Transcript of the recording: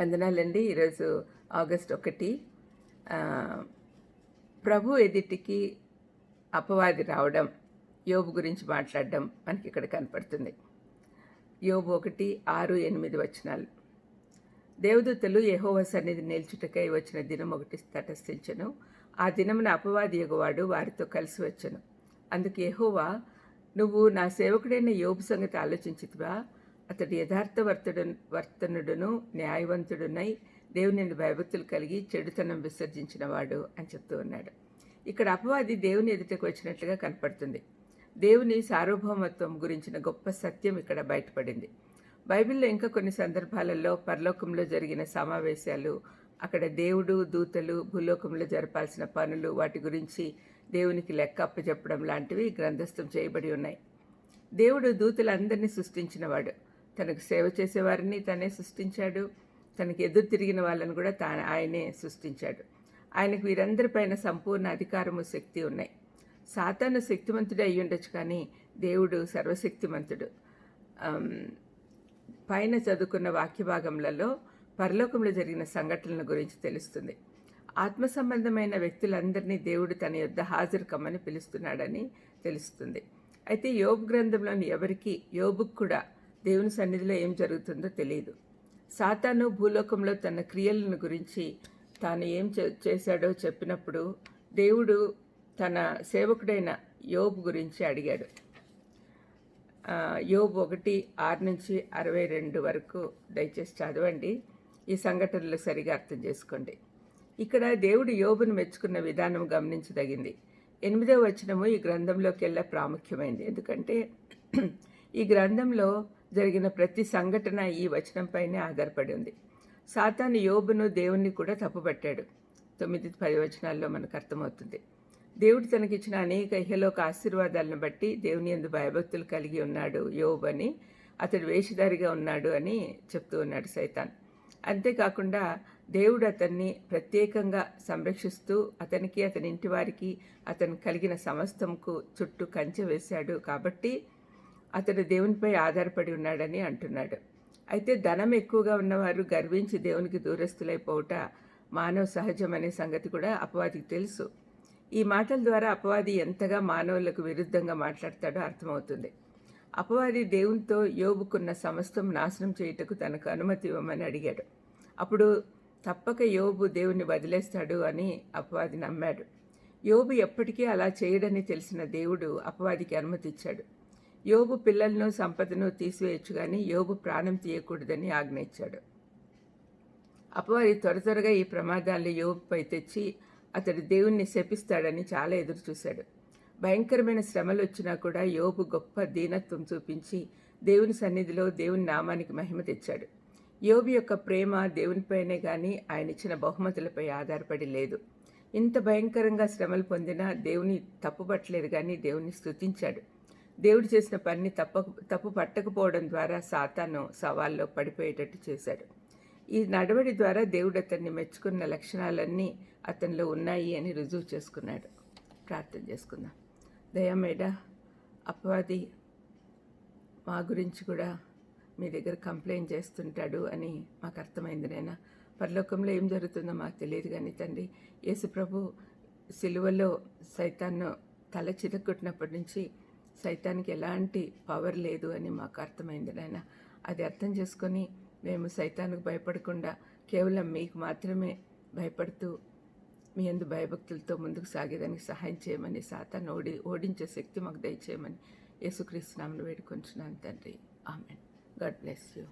వందనాలండి ఈరోజు ఆగస్ట్ ఒకటి. ప్రభు ఎదుటికి అపవాది రావడం యోబు గురించి మాట్లాడడం మనకి ఇక్కడ కనపడుతుంది. యోబు ఒకటి ఆరు ఎనిమిది వచనాలు. దేవదూతలు యహోవ సన్నిధి నిల్చుటకై వచ్చిన దినం ఒకటి తటస్థించను. ఆ దినమున అపవాది ఎగువాడు వారితో కలిసి వచ్చను. అందుకు యహోవా నువ్వు నా సేవకుడైన యోబు సంగతి ఆలోచించితివా? అతడు యథార్థవర్తుడు వర్తనుడును న్యాయవంతుడునై దేవుని భయభక్తులు కలిగి చెడుతనం విసర్జించినవాడు అని చెప్తూ ఉన్నాడు. ఇక్కడ అపవాది దేవుని ఎదుటకు వచ్చినట్లుగా కనపడుతుంది. దేవుని సార్వభౌమత్వం గురించిన గొప్ప సత్యం ఇక్కడ బయటపడింది. బైబిల్లో ఇంకా కొన్ని సందర్భాలలో పరలోకంలో జరిగిన సమావేశాలు అక్కడ దేవుడు దూతలు భూలోకంలో జరపాల్సిన పనులు వాటి గురించి దేవునికి లెక్క అప్పచెప్పడం లాంటివి గ్రంథస్థం చేయబడి ఉన్నాయి. దేవుడు దూతలందరినీ సృష్టించినవాడు. తనకు సేవ చేసేవారిని తనే సృష్టించాడు. తనకి ఎదురు తిరిగిన వాళ్ళని కూడా తా ఆయనే సృష్టించాడు. ఆయనకు వీరందరిపైన సంపూర్ణ అధికారము శక్తి ఉన్నాయి. సాతాను శక్తిమంతుడే అయి ఉండొచ్చు కానీ దేవుడు సర్వశక్తిమంతుడు. పైన చదువుకున్న వాక్య భాగములలో పరలోకంలో జరిగిన సంఘటనల గురించి తెలుస్తుంది. ఆత్మ సంబంధమైన వ్యక్తులందరినీ దేవుడు తన యొద్ద హాజరు కమ్మని పిలుస్తున్నాడని తెలుస్తుంది. అయితే యోబు గ్రంథంలోని ఎవరికి? యోబుకు కూడా దేవుని సన్నిధిలో ఏం జరుగుతుందో తెలియదు సాతాను భూలోకంలో తన క్రియలను గురించి తాను ఏం చే- చేశాడో చెప్పినప్పుడు దేవుడు తన సేవకుడైన యోబు గురించి అడిగాడు. యోబ్ యోబు ఒకటి ఆరు నుంచి అరవై రెండు వరకు దయచేసి చదవండి. ఈ సంఘటనలు సరిగా అర్థం చేసుకోండి. ఇక్కడ దేవుడు యోబును మెచ్చుకున్న విధానం గమనించదగింది. ఎనిమిదవ వచనము ఈ గ్రంథంలోకి వెళ్ళే ప్రాముఖ్యమైంది. ఎందుకంటే ఈ గ్రంథంలో జరిగిన ప్రతి సంఘటన ఈ వచనంపైనే ఆధారపడి ఉంది. సాతాను యోబును దేవుణ్ణి కూడా తప్పుపట్టాడు. తొమ్మిది పది వచనాల్లో మనకు అర్థమవుతుంది. దేవుడు తనకిచ్చిన అనేక ఇహలోక ఆశీర్వాదాలను బట్టి దేవుని ఎందు భయభక్తులు కలిగి ఉన్నాడు యోబ్ అని అతడు వేషధారిగా ఉన్నాడు అని చెప్తూ ఉన్నాడు సైతాన్. అంతేకాకుండా దేవుడు అతన్ని ప్రత్యేకంగా సంరక్షిస్తూ అతనికి అతని ఇంటి వారికి అతను కలిగిన సమస్తంకు చుట్టూ కంచె వేశాడు కాబట్టి అతడు దేవునిపై ఆధారపడి ఉన్నాడని అంటున్నాడు. అయితే ధనం ఎక్కువగా ఉన్నవారు గర్వించి దేవునికి దూరస్తులైపోవుట మానవ సహజం అనే సంగతి కూడా అపవాదికి తెలుసు. ఈ మాటల ద్వారా అపవాది ఎంతగా మానవులకు విరుద్ధంగా మాట్లాడతాడో అర్థమవుతుంది. అపవాది దేవునితో యోబుకున్న సమస్తం నాశనం చేయుటకు తనకు అనుమతి ఇవ్వమని అడిగాడు. అప్పుడు తప్పక యోబు దేవుణ్ణి వదిలేస్తాడు అని అపవాది నమ్మాడు. యోబు ఎప్పటికీ అలా చేయడని తెలిసిన దేవుడు అపవాదికి అనుమతి ఇచ్చాడు యోబు పిల్లలను సంపదను తీసివేయచ్చు కానీ యోబు ప్రాణం తీయకూడదని ఆజ్ఞ ఇచ్చాడు అపవాది త్వర త్వరగా ఈ ప్రమాదాన్ని యోబుపై తెచ్చి అతడు దేవుణ్ణి శపిస్తాడని చాలా ఎదురు చూశాడు. భయంకరమైన శ్రమలు వచ్చినా కూడా యోబు గొప్ప దీనత్వం చూపించి దేవుని సన్నిధిలో దేవుని నామానికి మహిమ తెచ్చాడు. యోబు యొక్క ప్రేమ దేవునిపైనే కానీ ఆయన ఇచ్చిన బహుమతులపై ఆధారపడి లేదు. ఇంత భయంకరంగా శ్రమలు పొందినా దేవుని తప్పుపట్టలేదు కానీ దేవుని స్తుతించాడు. దేవుడు చేసిన పనిని తప్ప తప్పు పట్టకపోవడం ద్వారా సాతాను సవాల్లో పడిపోయేటట్టు చేశాడు. ఈ నడవడి ద్వారా దేవుడు అతన్ని మెచ్చుకున్న లక్షణాలన్నీ అతనిలో ఉన్నాయి అని రుజువు చేసుకున్నాడు. ప్రార్థన చేసుకుందాం. దయామేడ అపవాది మా గురించి కూడా మీ దగ్గర కంప్లైంట్ చేస్తుంటాడు అని మాకు అర్థమైంది నైనా పరలోకంలో ఏం జరుగుతుందో మాకు తెలియదు కానీ తండ్రి యేసుప్రభు సిలువలో సైతాన్ను తల చిరగొట్టినప్పటి నుంచి సైతానికి ఎలాంటి పవర్ లేదు అని మాకు అర్థమైంది నాయన. అది అర్థం చేసుకొని మేము సైతానికి భయపడకుండా కేవలం మీకు మాత్రమే భయపడుతూ మీ అందు భయభక్తులతో ముందుకు సాగేదానికి సహాయం చేయమని సాతాన్ని ఓడి ఓడించే శక్తి మాకు దయచేయమని యేసుక్రీస్తు నామను వేడుకొంచున్నాను తండ్రి. ఆమెన్. God bless you.